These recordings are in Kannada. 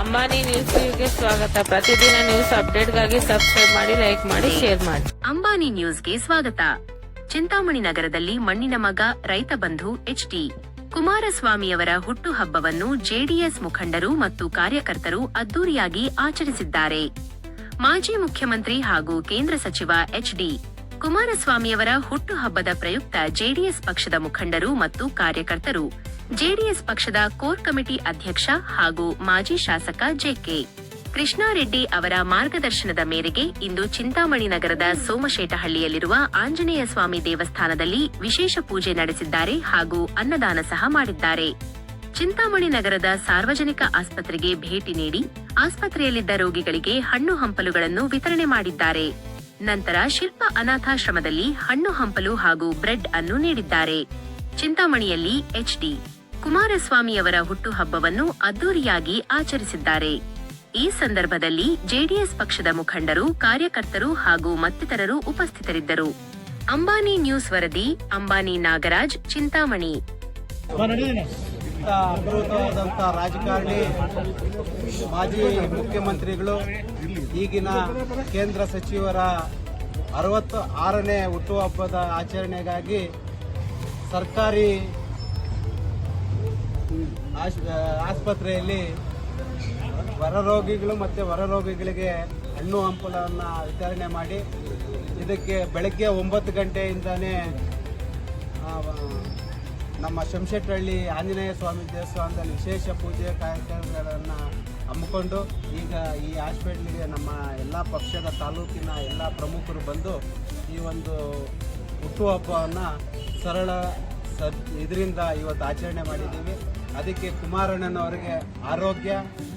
ಅಂಬಾನಿ ನ್ಯೂಸ್ಗೆ ಸ್ವಾಗತ. ಪ್ರತಿದಿನ ನ್ಯೂಸ್ ಅಪ್ಡೇಟ್ಗಾಗಿ ಸಬ್ಸ್ಕ್ರೈಬ್ ಮಾಡಿ, ಲೈಕ್ ಮಾಡಿ, ಶೇರ್ ಮಾಡಿ. ಅಂಬಾನಿ ನ್ಯೂಸ್ಗೆ ಸ್ವಾಗತ. ಚಿಂತಾಮಣಿ ನಗರದಲ್ಲಿ ಮಣ್ಣಿನ ಮಗ, ರೈತ ಬಂಧು ಎಚ್ಡಿ ಕುಮಾರಸ್ವಾಮಿಯವರ ಹುಟ್ಟುಹಬ್ಬವನ್ನು ಜೆಡಿಎಸ್ ಮುಖಂಡರು ಮತ್ತು ಕಾರ್ಯಕರ್ತರು ಅದ್ದೂರಿಯಾಗಿ ಆಚರಿಸಿದ್ದಾರೆ. ಮಾಜಿ ಮುಖ್ಯಮಂತ್ರಿ ಹಾಗೂ ಕೇಂದ್ರ ಸಚಿವ ಎಚ್ಡಿ ಕುಮಾರಸ್ವಾಮಿಯವರ ಹುಟ್ಟುಹಬ್ಬದ ಪ್ರಯುಕ್ತ ಜೆಡಿಎಸ್ ಪಕ್ಷದ ಮುಖಂಡರು ಮತ್ತು ಕಾರ್ಯಕರ್ತರು. ಜೆಡಿಎಸ್ ಪಕ್ಷದ ಕೋರ್ ಕಮಿಟಿ ಅಧ್ಯಕ್ಷ ಹಾಗೂ ಮಾಜಿ ಶಾಸಕ ಜೆಕೆ ಕೃಷ್ಣಾರೆಡ್ಡಿ ಅವರ ಮಾರ್ಗದರ್ಶನದ ಮೇರೆಗೆ ಇಂದು ಚಿಂತಾಮಣಿ ನಗರದ ಸೋಮಶೇಟಹಳ್ಳಿಯಲ್ಲಿರುವ ಆಂಜನೇಯ ಸ್ವಾಮಿ ದೇವಸ್ಥಾನದಲ್ಲಿ ವಿಶೇಷ ಪೂಜೆ ನಡೆಸಿದ್ದಾರೆ ಹಾಗೂ ಅನ್ನದಾನ ಸಹ ಮಾಡಿದ್ದಾರೆ. ಚಿಂತಾಮಣಿ ನಗರದ ಸಾರ್ವಜನಿಕ ಆಸ್ಪತ್ರೆಗೆ ಭೇಟಿ ನೀಡಿ ಆಸ್ಪತ್ರೆಯಲ್ಲಿದ್ದ ರೋಗಿಗಳಿಗೆ ಹಣ್ಣು ಹಂಪಲುಗಳನ್ನು ವಿತರಣೆ ಮಾಡಿದ್ದಾರೆ. ನಂತರ ಶಿಲ್ಪ ಅನಾಥಾಶ್ರಮದಲ್ಲಿ ಹಣ್ಣು ಹಂಪಲು ಹಾಗೂ ಬ್ರೆಡ್ ಅನ್ನು ನೀಡಿದ್ದಾರೆ. ಚಿಂತಾಮಣಿಯಲ್ಲಿ ಎಚ್ಡಿ ಕುಮಾರಸ್ವಾಮಿಯವರ ಹುಟ್ಟುಹಬ್ಬವನ್ನು ಅದ್ದೂರಿಯಾಗಿ ಆಚರಿಸಿದ್ದಾರೆ. ಈ ಸಂದರ್ಭದಲ್ಲಿ ಜೆಡಿಎಸ್ ಪಕ್ಷದ ಮುಖಂಡರು, ಕಾರ್ಯಕರ್ತರು ಹಾಗೂ ಮತ್ತಿತರರು ಉಪಸ್ಥಿತರಿದ್ದರು. ಅಂಬಾನಿ ನ್ಯೂಸ್ ವರದಿ, ಅಂಬಾನಿ ನಾಗರಾಜ್, ಚಿಂತಾಮಣಿ. ಅಪರೂಪವಾದಂಥ ರಾಜಕಾರಣಿ ಮಾಜಿ ಮುಖ್ಯಮಂತ್ರಿಗಳು, ಈಗಿನ ಕೇಂದ್ರ ಸಚಿವರ ಅರವತ್ತು ಆರನೇ ಹುಟ್ಟುಹಬ್ಬದ ಆಚರಣೆಗಾಗಿ ಸರ್ಕಾರಿ ಆಸ್ಪತ್ರೆಯಲ್ಲಿ ಹೊರರೋಗಿಗಳು ಮತ್ತು ಹೊರರೋಗಿಗಳಿಗೆ ಹಣ್ಣು ಹಂಪಲವನ್ನು ವಿತರಣೆ ಮಾಡಿ, ಇದಕ್ಕೆ ಬೆಳಗ್ಗೆ ಒಂಬತ್ತು ಗಂಟೆಯಿಂದನೇ ನಮ್ಮ ಶಂಶೆಟ್ಟಹಳ್ಳಿ ಆಂಜನೇಯ ಸ್ವಾಮಿ ದೇವಸ್ಥಾನದಲ್ಲಿ ವಿಶೇಷ ಪೂಜೆ ಕಾರ್ಯಕ್ರಮಗಳನ್ನು ಹಮ್ಮಿಕೊಂಡು ಈಗ ಈ ಹಾಸ್ಪಿಟ್ಲಿಗೆ ನಮ್ಮ ಎಲ್ಲ ಪಕ್ಷದ ತಾಲೂಕಿನ ಎಲ್ಲ ಪ್ರಮುಖರು ಬಂದು ಈ ಒಂದು ಹುಟ್ಟುಹಬ್ಬವನ್ನು ಸರಳ ಸ ಇದರಿಂದ ಇವತ್ತು ಆಚರಣೆ ಮಾಡಿದ್ದೀವಿ. ಅದಕ್ಕೆ ಕುಮಾರಣ್ಣನವರಿಗೆ ಆರೋಗ್ಯ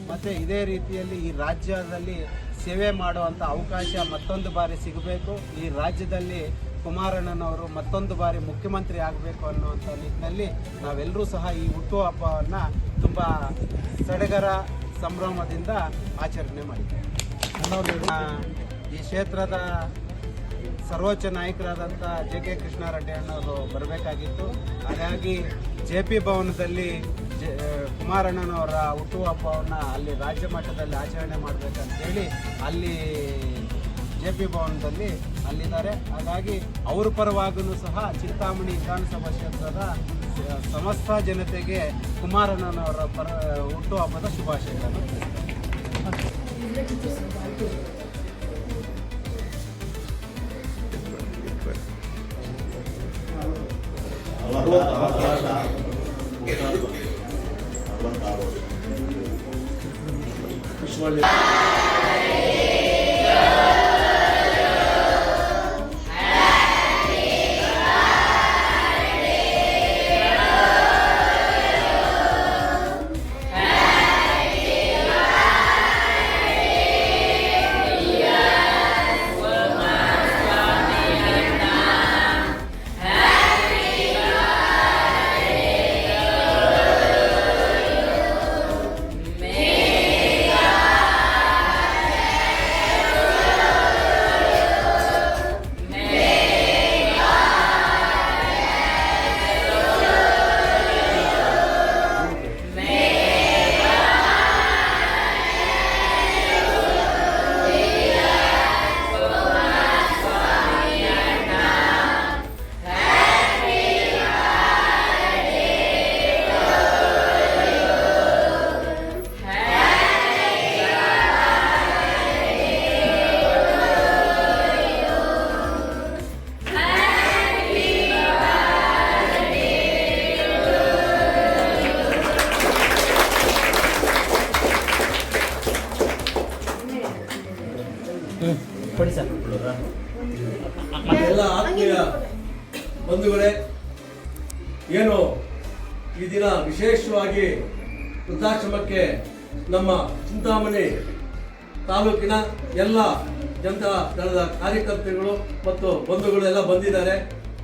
ಮತ್ತು ಇದೇ ರೀತಿಯಲ್ಲಿ ಈ ರಾಜ್ಯದಲ್ಲಿ ಸೇವೆ ಮಾಡುವಂಥ ಅವಕಾಶ ಮತ್ತೊಂದು ಬಾರಿ ಸಿಗಬೇಕು. ಈ ರಾಜ್ಯದಲ್ಲಿ ಕುಮಾರಣ್ಣನವರು ಮತ್ತೊಂದು ಬಾರಿ ಮುಖ್ಯಮಂತ್ರಿ ಆಗಬೇಕು ಅನ್ನುವಂಥ ನಿಟ್ಟಿನಲ್ಲಿ ನಾವೆಲ್ಲರೂ ಸಹ ಈ ಹುಟ್ಟುಹಬ್ಬವನ್ನು ತುಂಬ ಸಡಗರ ಸಂಭ್ರಮದಿಂದ ಆಚರಣೆ ಮಾಡಿದ್ದೇವೆ. ಈ ಕ್ಷೇತ್ರದ ಸರ್ವೋಚ್ಚ ನಾಯಕರಾದಂಥ ಜೆ ಕೆ ಕೃಷ್ಣಾರೆಡ್ಡಿ ಅಣ್ಣವರು ಬರಬೇಕಾಗಿತ್ತು. ಹಾಗಾಗಿ ಜೆ ಪಿ ಭವನದಲ್ಲಿ ಜೆ ಕುಮಾರಣ್ಣನವರ ಹುಟ್ಟುಹಬ್ಬವನ್ನು ಅಲ್ಲಿ ರಾಜ್ಯ ಮಟ್ಟದಲ್ಲಿ ಆಚರಣೆ ಮಾಡಬೇಕಂತೇಳಿ ಅಲ್ಲಿ ಜೆ ಪಿ ಭವನದಲ್ಲಿ ಅಲ್ಲಿದ್ದಾರೆ. ಹಾಗಾಗಿ ಅವ್ರ ಪರವಾಗೂ ಸಹ ಚಿಂತಾಮಣಿ ವಿಧಾನಸಭಾ ಕ್ಷೇತ್ರದ ಸಮಸ್ತ ಜನತೆಗೆ ಕುಮಾರಣ್ಣನವರ ಪರ ಹುಟ್ಟುಹಬ್ಬದ ಶುಭಾಶಯಗಳನ್ನು ಎಲ್ಲ ಆತ್ಮೀಯ ಬಂಧುಗಳೇ, ಏನು ಈ ದಿನ ವಿಶೇಷವಾಗಿ ವೃದ್ಧಾಶ್ರಮಕ್ಕೆ ನಮ್ಮ ಚಿಂತಾಮಣಿ ತಾಲೂಕಿನ ಎಲ್ಲ ಜನತಾ ದಳದ ಕಾರ್ಯಕರ್ತರುಗಳು ಮತ್ತು ಬಂಧುಗಳು ಎಲ್ಲ ಬಂದಿದ್ದಾರೆ.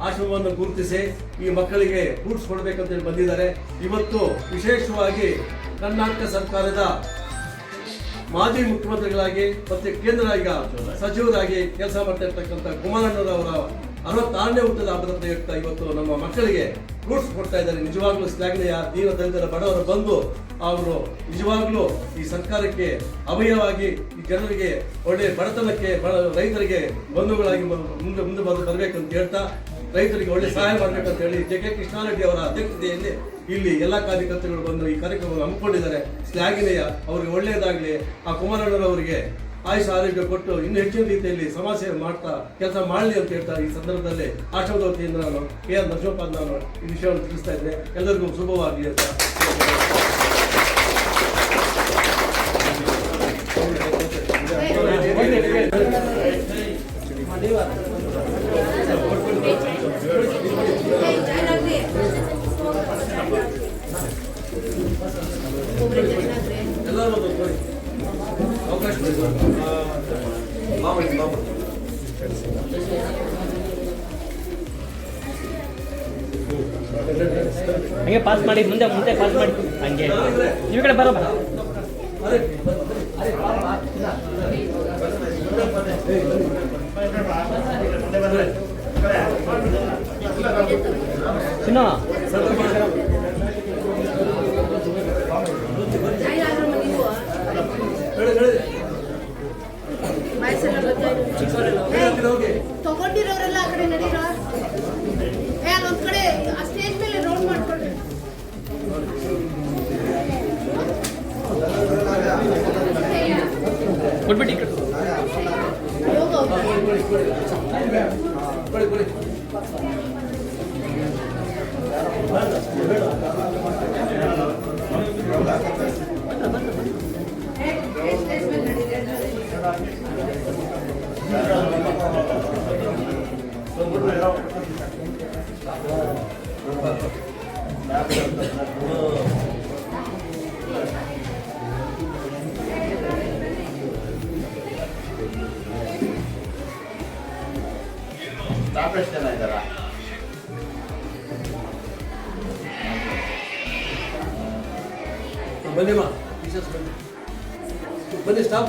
ಆಶ್ರಮವನ್ನು ಗುರುತಿಸಿ ಈ ಮಕ್ಕಳಿಗೆ ಕೂಡಿಸ್ಕೊಡ್ಬೇಕಂತೇಳಿ ಕೊಡಬೇಕಂತೇಳಿ ಬಂದಿದ್ದಾರೆ. ಇವತ್ತು ವಿಶೇಷವಾಗಿ ಕರ್ನಾಟಕ ಸರ್ಕಾರದ ಮಾಜಿ ಮುಖ್ಯಮಂತ್ರಿಗಳಾಗಿ ಮತ್ತೆ ಕೇಂದ್ರ ಸಚಿವರಾಗಿ ಕೆಲಸ ಮಾಡ್ತಾ ಇರ್ತಕ್ಕಂಥ ಕುಮಾರಣ್ಣನವರ ಅರವತ್ತಾರನೇ ಹುಟ್ಟದ ಹಬ್ಬದ ಪ್ರಯುಕ್ತ ಇವತ್ತು ನಮ್ಮ ಮಕ್ಕಳಿಗೆ ಫ್ರೂಟ್ಸ್ ಕೊಡ್ತಾ ಇದ್ದಾರೆ. ನಿಜವಾಗ್ಲೂ ಶ್ಲಾಘನೀಯ, ದೀನ ದಲಿತರ ಬಡವರು ಬಂದು ಅವರು ನಿಜವಾಗ್ಲೂ ಈ ಸರ್ಕಾರಕ್ಕೆ ಅಭಯವಾಗಿ ಈ ಜನರಿಗೆ ಒಳ್ಳೆ ಬಡತನಕ್ಕೆ ಬಡ- ರೈತರಿಗೆ ಬಂಧುಗಳಾಗಿ ಮುಂದೆ ಮುಂದೆ ಬಂದು ಬರಬೇಕಂತ ಹೇಳ್ತಾ ರೈತರಿಗೆ ಒಳ್ಳೆ ಸಹಾಯ ಮಾಡಬೇಕಂತ ಹೇಳಿ ಜೆ ಕೆ ಕೃಷ್ಣಾರೆಡ್ಡಿ ಅವರ ಅಧ್ಯಕ್ಷತೆಯಲ್ಲಿ ಇಲ್ಲಿ ಎಲ್ಲ ಕಾರ್ಯಕರ್ತರುಗಳು ಬಂದು ಈ ಕಾರ್ಯಕ್ರಮವನ್ನು ಹಮ್ಮಿಕೊಂಡಿದ್ದಾರೆ. ಶ್ಲಾಘನೀಯ, ಅವರಿಗೆ ಒಳ್ಳೆಯದಾಗಲಿ. ಆ ಕುಮಾರಣ್ಣನವರಿಗೆ ಆಯುಷ ಆರೋಗ್ಯ ಕೊಟ್ಟು ಇನ್ನೂ ಹೆಚ್ಚಿನ ರೀತಿಯಲ್ಲಿ ಸಮಾಜ ಸೇವೆ ಮಾಡ್ತಾ, ಕೆಲಸ ಮಾಡಲಿ ಅಂತ ಹೇಳ್ತಾ ಈ ಸಂದರ್ಭದಲ್ಲಿ ಆಶ್ರಮದ ವತಿಯಿಂದ ನಾನು ಕೆ ಆರ್ ನರಸಿಂಹಪ್ಪ ನಾನು ಈ ವಿಷಯವನ್ನು ತಿಳಿಸ್ತಾ ಇದ್ದೆ ಎಲ್ಲರಿಗೂ ಶುಭವಾಗಲಿ ಅಂತ. ಪಾಸ್ ಮಾಡಿ ಮುಂದೆ ಮುಂದೆ ಪಾಸ್ ಮಾಡಿ. ಹಂಗೆ. ಈ ಕಡೆ ಬರೋ ಚಿನ್ನ. ತಗೊಂಡಿರೋರೆಲ್ಲ ಆ ಕಡೆ ನಡೀರೋ? ಕೊಟ್ಬಿಟ್ಟು ಈ ಕಡೆ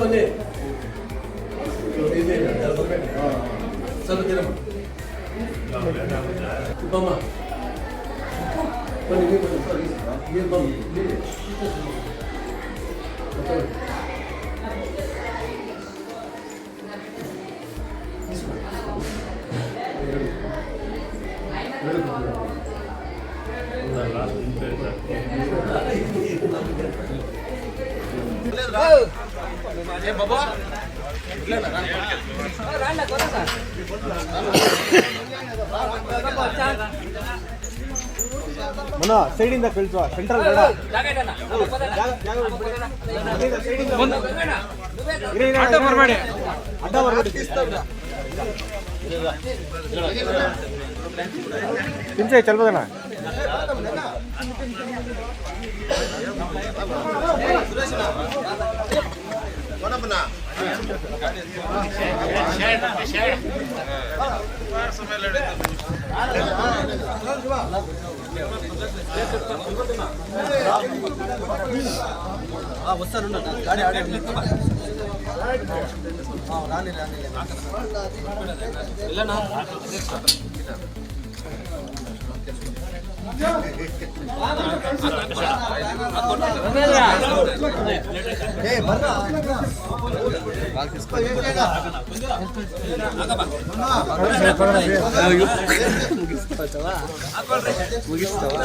ಬನ್ನಿ ಸ್ಟಾಫ್ ಬನ್ನಿ ಇಲ್ಲಿ ಯಾರು ಬರ್ಬೇಕು? ಸ್ವಲ್ಪ ತಿರಮ್ಮ ಬಮ್ಮ ಬನ್ನಿ ನೀವು ಬನ್ನಿ ಸರ್ ಇಲ್ಲಿ ಬನ್ನಿ ಇಲ್ಲಿ ಟೀಚರ್ಸ್ ಬನ್ನಿ. ಮತ್ತೆ ಬನ್ನಿ. ಮನ ಸೈಡಿಂದ ಕಳಿಸುವ. ಸೆಂಟ್ರಲ್ ಬೇಡ. ಅಡ್ಡ ಬರಬೇಡಿ. ಅಡ್ಡ ಬರಬೇಡಿ. ತಿಂಚೆ ಚಲ್ಬೋದಣ್ಣ ಸುರೇಶ್ వస్తాను గాడి ఆడే రాని రాని వెళ్ళనా ముగిస్తావా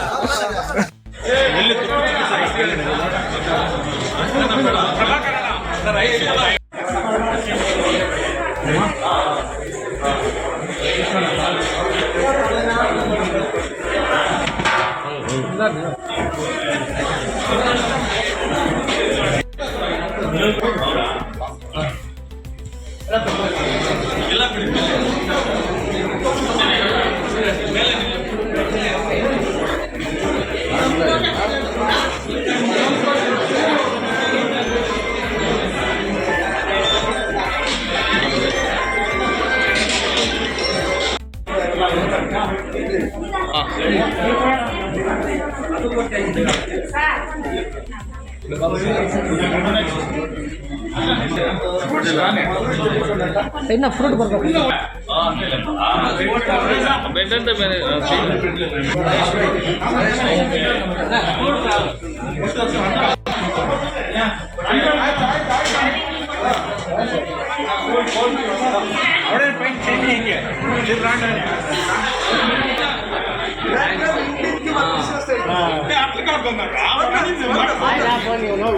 ಇನ್ನು ಫ್ರೂಟ್ ಬರ್ಬೇಕು ಇಲ್ಲಿ ನೋಡಿ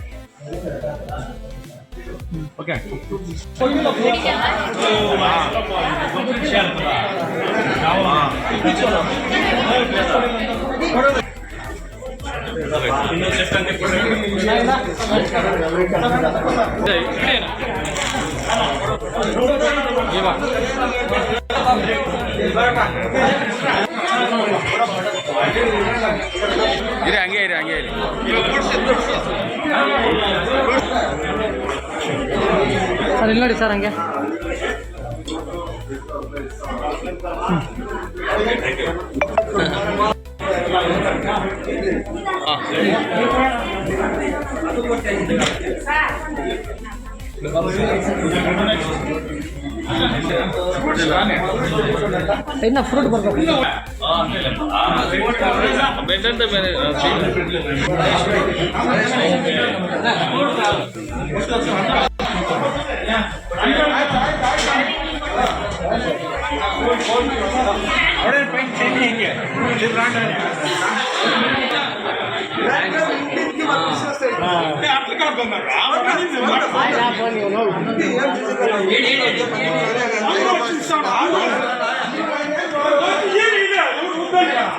ಇಲ್ಲಿ ನೋಡಿ ಓಕೆ ಇರಿ ಹಂಗೆ ಇರಿ ಹಂಗೆ ಇರಿ ಸರ್ ಇಲ್ಲಿ ನೋಡಿ ಸರ್ ಹಂಗೆ ಇನ್ನು ಫ್ರೂಟ್ ಬರ್ಬೇಕು ಇಲ್ಲಿ ನೋಡಿ Gracias.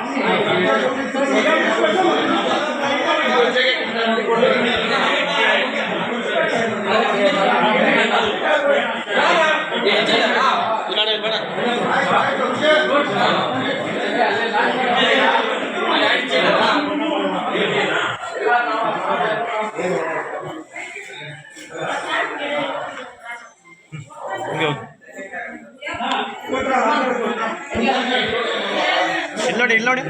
ಇಲ್ಲಿ ನೋಡಿ.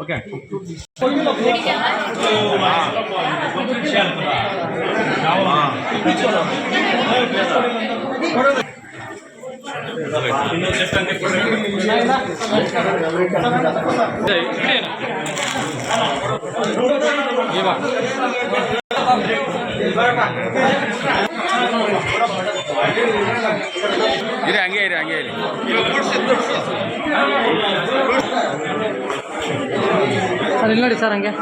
ಓಕೆ ಓಕೆ ಇರಿ कैसा रंग है